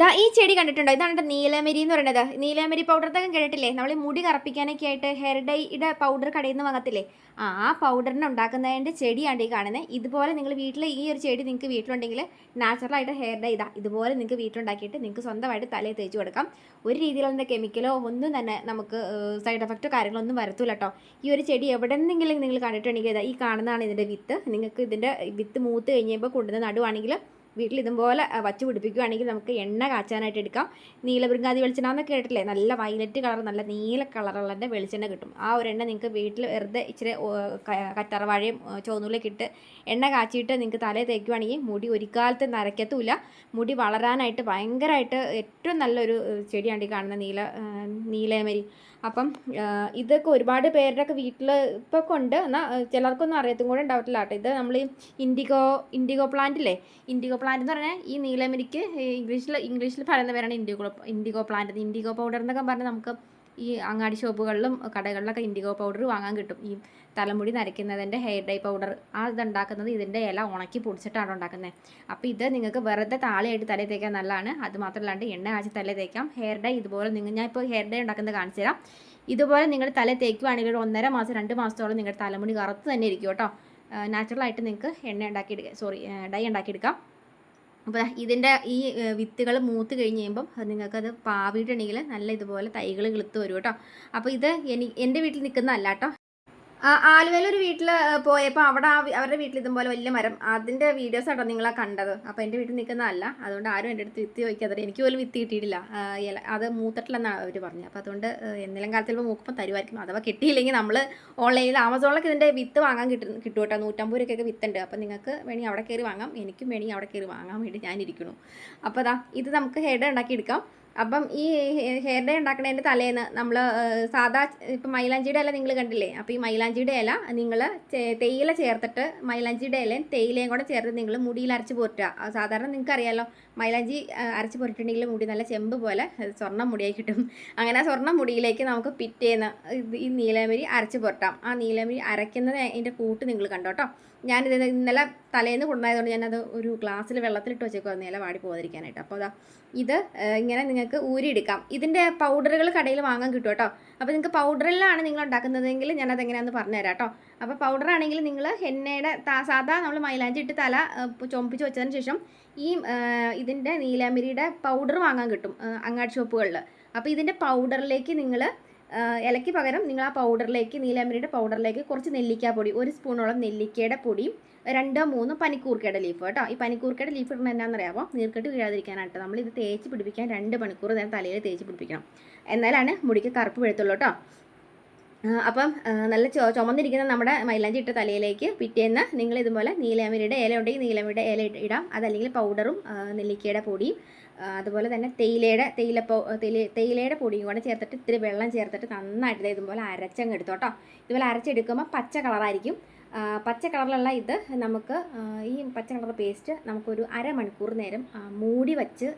ദാ ഈ ചെടി കണ്ടിട്ടുണ്ടോ? ഇതാണ് നീലമരി എന്ന് പറയുന്നത്. നീലമരി പൗഡറൊക്കെ കേട്ടിട്ടില്ലേ? നമ്മൾ മുടി കറപ്പിക്കാനൊക്കെ ആയിട്ട് ഹെയർ ഡൈയുടെ പൗഡർ കടയിൽ നിന്ന് വാങ്ങത്തില്ലേ? ആ ആ പൗഡറിനെ ഉണ്ടാക്കുന്നതിന്റെ ചെടിയാണ് ഈ കാണുന്നത് ഇതുപോലെ നിങ്ങൾ വീട്ടിൽ ഈ ഒരു ചെടി നിങ്ങൾക്ക് വീട്ടിലുണ്ടെങ്കിൽ നാച്ചുറലായിട്ട് ഹെയർ ഡൈ ഇതാ. ഇതുപോലെ നിങ്ങൾക്ക് വീട്ടിലുണ്ടാക്കിയിട്ട് നിങ്ങൾക്ക് സ്വന്തമായിട്ട് തലയിൽ തേച്ച് കൊടുക്കാം. ഒരു രീതിയിലുള്ള കെമിക്കലോ ഒന്നും തന്നെ നമുക്ക് സൈഡ് എഫക്റ്റോ കാര്യങ്ങളൊന്നും വരത്തില്ല കേട്ടോ. ഈ ഒരു ചെടി എവിടെ നിന്നെങ്കിലും നിങ്ങൾ കണ്ടിട്ടുണ്ടെങ്കിൽ ഇതാ ഈ കാണുന്നതാണ് ഇതിന്റെ വിത്ത്. നിങ്ങൾക്ക് ഇതിന്റെ വിത്ത് മൂത്ത് കഴിഞ്ഞപ്പോൾ കൊണ്ടുവന്ന് നടുവാണെങ്കിൽ വീട്ടിൽ ഇതുപോലെ വച്ച് പിടിപ്പിക്കുകയാണെങ്കിൽ നമുക്ക് എണ്ണ കാച്ചാനായിട്ട് എടുക്കാം. നീലബൃങ്കാതി വെളിച്ചെണ്ണ എന്നൊക്കെ കേട്ടില്ലേ നല്ല വയലറ്റ് കളർ നല്ല നീല കളറുള്ള വെളിച്ചെണ്ണ കിട്ടും. ആ ഒരു എണ്ണ നിങ്ങൾക്ക് വീട്ടിൽ വെറുതെ ഇച്ചിരി ഓ, ക- കറ്ററവാഴയും ചുവന്നുള്ളിയൊക്കെ ഇട്ട് എണ്ണ കാച്ചിയിട്ട് നിങ്ങൾക്ക് തലയിൽ തേക്കുവാണെങ്കിൽ മുടി ഒരു കാലത്ത് നരയ്ക്കത്തുമില്ല മുടി വളരാനായിട്ട് ഭയങ്കരമായിട്ട് ഏറ്റവും നല്ലൊരു ചെടിയാണ് ഈ കാണുന്ന നീല നീലേമരി അപ്പം ഇതൊക്കെ ഒരുപാട് പേരുടെ ഒക്കെ വീട്ടിൽ ഇപ്പോൾ ഉണ്ട് എന്നാൽ ചിലർക്കൊന്നും അറിയത്തും കൂടെ ഉണ്ടാവത്തില്ല കേട്ടോ. ഇത് നമ്മൾ ഇൻഡിഗോ ഇൻഡിഗോ പ്ലാന്റ് അല്ലേ ഇൻഡിഗോ പ്ലാന്റ് എന്ന് പറഞ്ഞാൽ ഈ നീലമിരിക്ക് ഇംഗ്ലീഷിൽ ഇംഗ്ലീഷിൽ പറയുന്ന പേരാണ് indigo indigo plant indigo powder എന്നൊക്കെ പറഞ്ഞാൽ നമുക്ക് ഈ അങ്ങാടി ഷോപ്പുകളിലും കടകളിലൊക്കെ ഇൻഡിഗോ പൗഡർ വാങ്ങാൻ കിട്ടും. ഈ തലമുടി നരയ്ക്കുന്നതിന്റെ ഹെയർ ഡൈ പൗഡർ ആ ഇതുണ്ടാക്കുന്നത് ഇതിന്റെ ഇല ഉണക്കി പൊടിച്ചിട്ടാണ് ഉണ്ടാക്കുന്നത്. അപ്പോൾ ഇത് നിങ്ങൾക്ക് വെറുതെ താളിയായിട്ട് തലയിൽ തേക്കാൻ നല്ലതാണ്. അത് മാത്രമല്ലാണ്ട് എണ്ണ കാച്ചി തലയിൽ തേക്കാം. ഹെയർ ഡൈ ഇതുപോലെ നിങ്ങൾ ഞാൻ ഇപ്പോൾ ഹെയർ ഡൈ ഉണ്ടാക്കുന്നത് കാണിച്ചു തരാം. ഇതുപോലെ നിങ്ങൾ തല തേക്കുവാണെങ്കിൽ ഒരു ഒന്നര മാസം രണ്ട് മാസത്തോളം നിങ്ങളുടെ തലമുടി കറുത്ത് തന്നെ ഇരിക്കും കേട്ടോ. നാച്ചുറലായിട്ട് നിങ്ങൾക്ക് എണ്ണ ഉണ്ടാക്കിയെടുക്കാം സോറി ഡൈ ഉണ്ടാക്കിയെടുക്കാം. അപ്പോൾ ഇതിന്റെ ഈ വിത്തുകൾ മൂത്ത് കഴിഞ്ഞ് കഴിയുമ്പം അത് നിങ്ങൾക്കത് പാവിയിട്ടുണ്ടെങ്കിൽ നല്ല ഇതുപോലെ തൈകൾ കിളുത്ത് വരും കേട്ടോ. അപ്പോൾ ഇത് എനി എന്റെ വീട്ടിൽ നിൽക്കുന്നതല്ല കേട്ടോ. ആലുവയിൽ ഒരു വീട്ടിൽ പോയപ്പോൾ അവിടെ അവരുടെ വീട്ടിൽ ഇതുപോലെ വലിയ മരം അതിന്റെ വീഡിയോസ് ആട്ടോ നിങ്ങളാ കണ്ടത്. അപ്പോൾ എന്റെ വീട്ടിൽ നിൽക്കുന്നതല്ല അതുകൊണ്ട് ആരും എന്റെ അടുത്ത് വിത്ത് ചോദിക്കാതെ എനിക്ക് പോലും വിത്ത് കിട്ടിയിട്ടില്ല. ഇല അത് മൂത്തട്ടില്ലെന്നാണ് അവർ പറഞ്ഞത്. അപ്പോൾ അതുകൊണ്ട് എന്തെങ്കിലും കാലത്ത് ചിലപ്പോൾ മൂക്കുമ്പോൾ തരുമായിരിക്കും അഥവാ കിട്ടിയില്ലെങ്കിൽ നമ്മൾ ഓൺലൈനിൽ ആമസോണിലൊക്കെ ഇതിന്റെ വിത്ത് വാങ്ങാൻ കിട്ടും കിട്ടും കേട്ടോ. നൂറ്റമ്പത് രൂപയ്ക്കൊക്കെ വിത്തുണ്ട്. അപ്പോൾ നിങ്ങൾക്ക് വേണമെങ്കിൽ അവിടെ കയറി വാങ്ങാം. എനിക്കും വേണമെങ്കിൽ അവിടെ കയറി വാങ്ങാൻ വേണ്ടി ഞാനിരിക്കുന്നു. അപ്പോൾ അതാ ഇത് നമുക്ക് ഹെഡ് ഉണ്ടാക്കി എടുക്കാം. അപ്പം ഈ ഹെയർ ഡേ ഉണ്ടാക്കണതിന്റെ തലേന്ന് നമ്മൾ സാധാ ഇപ്പം മൈലാഞ്ചിയുടെ ഇല നിങ്ങൾ കണ്ടില്ലേ? അപ്പോൾ ഈ മൈലാഞ്ചിയുടെ ഇല നിങ്ങൾ തേയില ചേർത്തിട്ട് മൈലാഞ്ചിയുടെ ഇലയും തേയിലയും കൂടെ ചേർത്ത് നിങ്ങൾ മുടിയിൽ അരച്ച് പോറ്റുക സാധാരണ നിങ്ങൾക്കറിയാമല്ലോ മൈലാഞ്ചി അരച്ച് പൊരിട്ടുണ്ടെങ്കിൽ മുടി നല്ല ചെമ്പ് പോലെ സ്വർണം മുടിയായി കിട്ടും. അങ്ങനെ ആ സ്വർണം മുടിയിലേക്ക് നമുക്ക് പിറ്റേന്ന് ഈ നീലമരി അരച്ച് പുരട്ടാം ആ നീലമരി അരയ്ക്കുന്നത് അതിന്റെ കൂട്ട് നിങ്ങൾ കണ്ടോ കേട്ടോ ഞാനിത് ഇന്നലെ തലേന്ന് കൊണ്ടുപോയതുകൊണ്ട് ഞാനത് ഒരു ഗ്ലാസ്സിൽ വെള്ളത്തിലിട്ട് വെച്ചേക്കുമായിരുന്നു ഇല വാടി പോകാതിരിക്കാനായിട്ട് അപ്പോൾ അതാ ഇത് ഇങ്ങനെ നിങ്ങൾക്ക് ഊരിയെടുക്കാം ഇതിന്റെ പൗഡറുകൾ കടയിൽ വാങ്ങാൻ കിട്ടും കേട്ടോ അപ്പോൾ നിങ്ങൾക്ക് പൗഡറിലാണ് നിങ്ങൾ ഉണ്ടാക്കുന്നതെങ്കിൽ ഞാനത് എങ്ങനെയാണെന്ന് പറഞ്ഞുതരാം കേട്ടോ അപ്പോൾ പൗഡറാണെങ്കിൽ നിങ്ങൾ എണ്ണയുടെ സാധാ നമ്മൾ മൈലാഞ്ചി ഇട്ട് തല ചൊമ്പിച്ച് വെച്ചതിന് ശേഷം ഈ ഇതിന്റെ നീലാമിരിയുടെ പൗഡർ വാങ്ങാൻ കിട്ടും അങ്ങാടി ഷോപ്പുകളിൽ അപ്പോൾ ഇതിന്റെ പൗഡറിലേക്ക് നിങ്ങൾ ഇലയ്ക്ക് പകരം നിങ്ങൾ ആ പൗഡറിലേക്ക് നീലാമിരിയുടെ പൗഡറിലേക്ക് കുറച്ച് നെല്ലിക്കാപ്പൊടി ഒരു സ്പൂണോളം നെല്ലിക്കയുടെ പൊടിയും രണ്ടോ മൂന്നോ പനിക്കൂർക്കയുടെ ലീഫ് കേട്ടോ. ഈ പനിക്കൂർക്കയുടെ ലീഫ് ഇടുന്നത് എന്നാണെന്നറിയാമോ നീർക്കെട്ട് വീഴാതിരിക്കാനായിട്ട് നമ്മൾ ഇത് തേച്ച് പിടിപ്പിക്കാൻ രണ്ട് മണിക്കൂർ നേരം തലയിൽ തേച്ച് പിടിപ്പിക്കണം. എന്നാലാണ് മുടിക്ക് കറുപ്പ് വീഴത്തുള്ളൂ കേട്ടോ. അപ്പം നല്ല ചോ ചുമന്നിരിക്കുന്ന നമ്മുടെ മൈലാഞ്ചി ഇട്ട തലയിലേക്ക് പിറ്റേന്ന് നിങ്ങൾ ഇതുപോലെ നീലമരിയുടെ ഇല ഉണ്ടെങ്കിൽ നീലമരിയുടെ ഇല ഇട- അതല്ലെങ്കിൽ പൗഡറും നെല്ലിക്കയുടെ പൊടിയും അതുപോലെ തന്നെ തേയിലയുടെ തേയില തേയിലയുടെ പൊടിയും കൂടെ ചേർത്തിട്ട് ഇത്തിരി വെള്ളം ചേർത്തിട്ട് നന്നായിട്ട് ഇതുപോലെ അരച്ചങ്ങ് എടുത്തോട്ടോ. ഇതുപോലെ അരച്ചെടുക്കുമ്പോൾ പച്ച കളറായിരിക്കും പച്ച കളറിലുള്ള ഇത് നമുക്ക് ഈ പച്ച കളർ പേസ്റ്റ് നമുക്കൊരു അരമണിക്കൂർ നേരം മൂടി വെച്ച്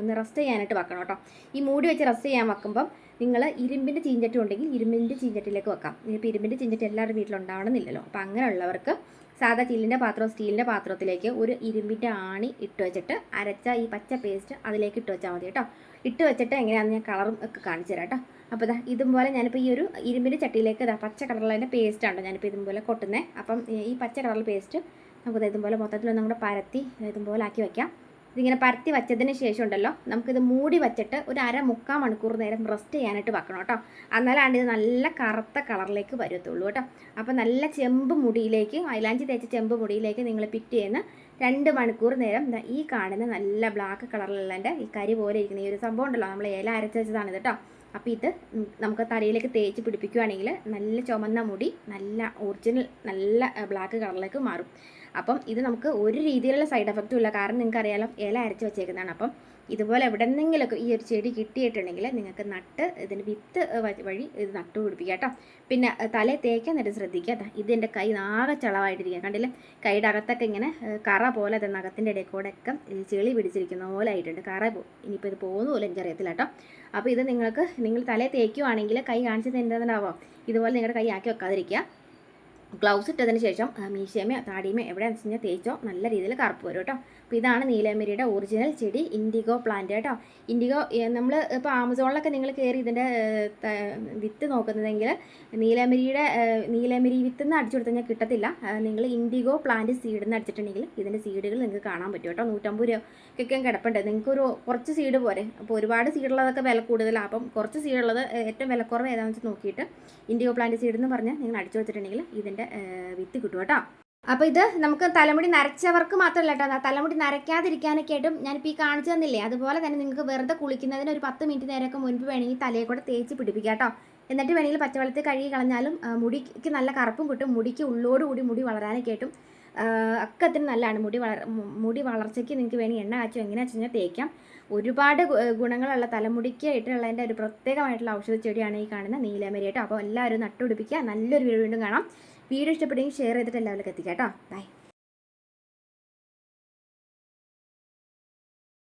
ഒന്ന് റെസ്റ്റ് ചെയ്യാനായിട്ട് വെക്കണം കേട്ടോ. ഈ മൂടി വെച്ച് റെസ്റ്റ് ചെയ്യാൻ വെക്കുമ്പം നിങ്ങൾ ഇരുമ്പിന്റെ ചീഞ്ചട്ടി ഉണ്ടെങ്കിൽ ഇരുമ്പിന്റെ ചീഞ്ചട്ടിയിലേക്ക് വെക്കാം. ഇപ്പോൾ ഇരുമ്പിന്റെ ചീഞ്ചട്ടി എല്ലാവരുടെ വീട്ടിലുണ്ടാവണമെന്നില്ലല്ലോ അപ്പോൾ അങ്ങനെയുള്ളവർക്ക് സാധാ ചില്ലിന്റെ പാത്രം സ്റ്റീലിന്റെ പാത്രത്തിലേക്ക് ഒരു ഇരുമ്പിന്റെ ആണി ഇട്ട് വെച്ചിട്ട് അരച്ച ഈ പച്ച പേസ്റ്റ് അതിലേക്ക് ഇട്ട് വെച്ചാൽ മതി കേട്ടോ. ഇട്ട് വെച്ചിട്ട് എങ്ങനെയാണെന്ന് ഞാൻ കളറും ഒക്കെ കാണിച്ചു തരാം കേട്ടോ. അപ്പോൾ ഇതാ ഇതുപോലെ ഞാനിപ്പോൾ ഈ ഒരു ഇരുമ്പിന്റെ ചട്ടിയിലേക്ക് ഇതാ പച്ച കളറിലെ പേസ്റ്റ് ആണ് ഞാനിപ്പോൾ ഇതുപോലെ കൊട്ടുന്നത്. അപ്പം ഈ പച്ച കളറിൽ പേസ്റ്റ് നമുക്ക് ഇതുപോലെ മൊത്തത്തിലൊന്നും കൂടെ പരത്തി ഇതുപോലെ ആക്കി വയ്ക്കാം ഇതിങ്ങനെ പരത്തി വച്ചതിന് ശേഷം ഉണ്ടല്ലോ നമുക്കിത് മൂടി വച്ചിട്ട് ഒരു അര മുക്കാൽ മണിക്കൂർ നേരം റെസ്റ്റ് ചെയ്യാനായിട്ട് വെക്കണം കേട്ടോ. എന്നാലാണ് ഇത് നല്ല കറുത്ത കളറിലേക്ക് വരത്തുള്ളൂ കേട്ടോ. അപ്പോൾ നല്ല ചെമ്പ് മുടിയിലേക്ക് മൈലാഞ്ചി തേച്ച ചെമ്പ് മുടിയിലേക്ക് നിങ്ങൾ പിറ്റ് പിറ്റേന്ന് രണ്ട് മണിക്കൂർ നേരം ഈ കാണുന്ന നല്ല ബ്ലാക്ക് കളറിലുള്ളതിന്റെ ഈ കരി പോലെ ഇരിക്കുന്ന ഈ ഒരു സംഭവം ഉണ്ടല്ലോ. നമ്മൾ ഇല അരച്ച് വെച്ചതാണ് കേട്ടോ. അപ്പോൾ ഇത് നമുക്ക് തലയിലേക്ക് തേച്ച് പിടിപ്പിക്കുകയാണെങ്കിൽ നല്ല ചുമന്ന മുടി നല്ല ഒറിജിനൽ നല്ല ബ്ലാക്ക് കളറിലേക്ക് മാറും. അപ്പം ഇത് നമുക്ക് ഒരു രീതിയിലുള്ള സൈഡ് എഫക്റ്റും ഇല്ല. കാരണം നിങ്ങൾക്ക് അറിയാലോ ഇല അരച്ച് വെച്ചേക്കുന്നതാണ്. അപ്പം ഇതുപോലെ എവിടെ നിന്നെങ്കിലൊക്കെ ഈ ഒരു ചെടി കിട്ടിയിട്ടുണ്ടെങ്കിൽ നിങ്ങൾക്ക് നട്ട് ഇതിന് വിത്ത് വഴി ഇത് നട്ട് പിടിപ്പിക്കുക കേട്ടോ. പിന്നെ തല തേക്കാൻ നേരം ശ്രദ്ധിക്കുക ഇതിന്റെ കൈ ആകെ ചളവായിട്ടിരിക്കുക. കണ്ടില്ലേ? കൈയുടെ അകത്തൊക്കെ ഇങ്ങനെ കറ പോലെ അത് നഖത്തിന്റെ ഇടയിൽ കൂടെ ഒക്കെ ചെളി പിടിച്ചിരിക്കുന്ന പോലെ ആയിട്ടുണ്ട്. കറ പോ ഇനിയിപ്പോൾ ഇത് പോകുന്ന പോലെ എനിക്കറിയത്തില്ല കേട്ടോ. അപ്പോൾ ഇത് നിങ്ങൾക്ക് നിങ്ങൾ തലയിൽ തേക്കുവാണെങ്കിൽ കൈ കാണിച്ചത് എന്താണെന്നാവോ ഇതുപോലെ നിങ്ങളുടെ കൈ ആക്കി വെക്കാതിരിക്കുക. ഗ്ലൗസ് ഇട്ടതിന് ശേഷം മീശയമോ എവിടെ എവിടെയാണെന്ന് വെച്ച് കഴിഞ്ഞാൽ തേച്ചോ നല്ല രീതിയിൽ കറുപ്പ് വരും കേട്ടോ. അപ്പോൾ ഇതാണ് നീലമരിയുടെ ഒറിജിനൽ ചെടി ഇൻഡിഗോ പ്ലാന്റ് കേട്ടോ. ഇൻഡിഗോ നമ്മൾ ഇപ്പോൾ ആമസോണിലൊക്കെ നിങ്ങൾ കയറി ഇതിന്റെ വിത്ത് നോക്കുന്നതെങ്കിൽ നീലമരിയുടെ നീലമരി വിത്ത് നിന്ന് അടിച്ചു കൊടുത്തുകഴിഞ്ഞാൽ കിട്ടത്തില്ല. നിങ്ങൾ ഇൻഡിഗോ പ്ലാന്റ് സീഡ് നിന്ന് അടിച്ചിട്ടുണ്ടെങ്കിൽ ഇതിന്റെ സീഡുകൾ നിങ്ങൾക്ക് കാണാൻ പറ്റും കേട്ടോ. നൂറ്റമ്പത് രൂപയ്ക്കൊക്കെ കിടപ്പുണ്ട്. നിങ്ങൾക്കൊരു കുറച്ച് സീഡ് പോരെ. അപ്പോൾ ഒരുപാട് സീഡുള്ളതൊക്കെ വില കൂടുതലാണ് അപ്പം കുറച്ച് സീഡുള്ളത് ഏറ്റവും വിലക്കുറവ് ഏതാണെന്ന് വെച്ച് നോക്കിയിട്ട് ഇൻഡിഗോ പ്ലാന്റ് സീഡ് എന്ന് പറഞ്ഞാൽ നിങ്ങൾ അടിച്ചു വെച്ചിട്ടുണ്ടെങ്കിൽ ഇതിന്റെ ഏഹ്, വിത്ത് കിട്ടും കേട്ടോ. അപ്പോൾ ഇത് നമുക്ക് തലമുടി നരച്ചവർക്ക് മാത്രമല്ല കേട്ടോ തലമുടി നരയ്ക്കാതിരിക്കാനൊക്കെ ആയിട്ടും ഞാനിപ്പോൾ ഈ കാണിച്ചു തന്നില്ലേ? അതുപോലെ തന്നെ നിങ്ങൾക്ക് വെറുതെ കുളിക്കുന്നതിന് ഒരു പത്ത് മിനിറ്റ് നേരമൊക്കെ മുൻപ് വേണമെങ്കിൽ തലയെ കൂടെ തേച്ച് പിടിപ്പിക്കാം കേട്ടോ. എന്നിട്ട് വേണമെങ്കിൽ പച്ചവെള്ളത്തിൽ കഴുകി കളഞ്ഞാലും മുടിക്ക് നല്ല കറുപ്പും കിട്ടും മുടിക്ക് ഉള്ളോട് കൂടി മുടി വളരാനൊക്കെ ആയിട്ടും ഒക്കെ അതിന് നല്ലതാണ്. മുടി വളർ മുടി വളർച്ചയ്ക്ക് നിങ്ങൾക്ക് വേണമെങ്കിൽ എണ്ണ കാച്ചും എങ്ങനെ വെച്ച് കഴിഞ്ഞാൽ തേക്കാം. ഒരുപാട് ഗുണങ്ങളുള്ള തലമുടിക്ക് ആയിട്ടുള്ളതിന്റെ ഒരു പ്രത്യേകമായിട്ടുള്ള ഔഷധ ചെടിയാണ് ഈ കാണുന്ന നീലമരി കേട്ടോ. അപ്പോൾ എല്ലാവരും നട്ടുപിടിപ്പിക്കുക. നല്ലൊരു വീഡിയോ വീണ്ടും കാണാം. വീഡിയോ ഇഷ്ടപ്പെട്ടെങ്കിൽ ഷെയർ ചെയ്തിട്ട് എല്ലാവർക്കും എത്തിക്കാം കേട്ടോ. ബൈ